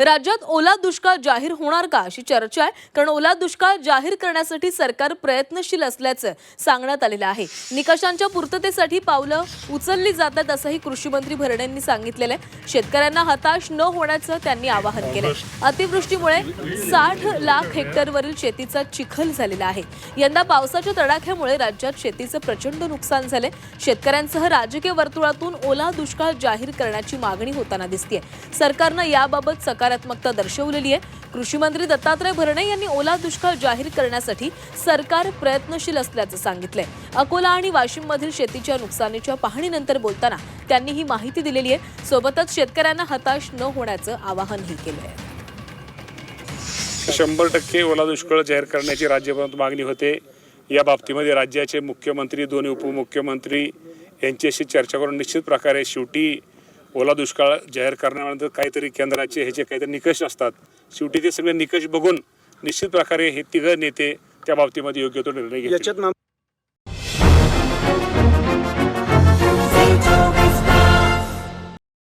राज्यात ओला दुष्काळ जाहीर होणार का अशी चर्चा आहे. कारण ओला दुष्काळ जाहीर करण्यासाठी सरकार प्रयत्नशील असल्याचं सांगण्यात आलेलं आहे. निकषांच्या पूर्ततेसाठी पावलं उचलली जातात असंही कृषी मंत्री भरणेंनी सांगितलेलं आहे. शेतकऱ्यांना हताश न होण्याचं त्यांनी आवाहन केलंय. अतिवृष्टीमुळे साठ लाख हेक्टरवरील शेतीचा चिखल झालेला आहे. यंदा पावसाच्या तडाख्यामुळे राज्यात शेतीचं प्रचंड नुकसान झालंय. शेतकऱ्यांसह राजकीय वर्तुळातून ओला दुष्काळ जाहीर करण्याची मागणी होताना दिसतीये. सरकारनं याबाबत सकारात्मकता दर्शवलेली आहे. कृषी मंत्री दत्तात्रय भरणे यांनी ओला दुष्काळ जाहीर करण्यासाठी सरकार प्रयत्नशील असल्याचं सांगितलंय. अकोला आणि वाशिममधील शेतीच्या नुकसानीच्या पाहणीनंतर बोलताना त्यांनी ही माहिती दिलेली आहे. सोबतच शेतकऱ्यांना हताश न होण्याचं आवाहनही केलंय. शंभर टक्के ओला दुष्काळ जाहीर करण्याची राज्यभरात मागणी होते. या बाबतीमध्ये राज्याचे मुख्यमंत्री दोन्ही उपमुख्यमंत्री यांच्याशी चर्चा करून निश्चित प्रकारे शेवटी ओला दुष्काळ जाहीर करण्यानंतर काहीतरी केंद्राचे ह्याचे काहीतरी निकष असतात. शेवटी ते सगळे निकष बघून निश्चित प्रकारे हे तिघं नेते त्या बाबतीमध्ये योग्य तो निर्णय घेतात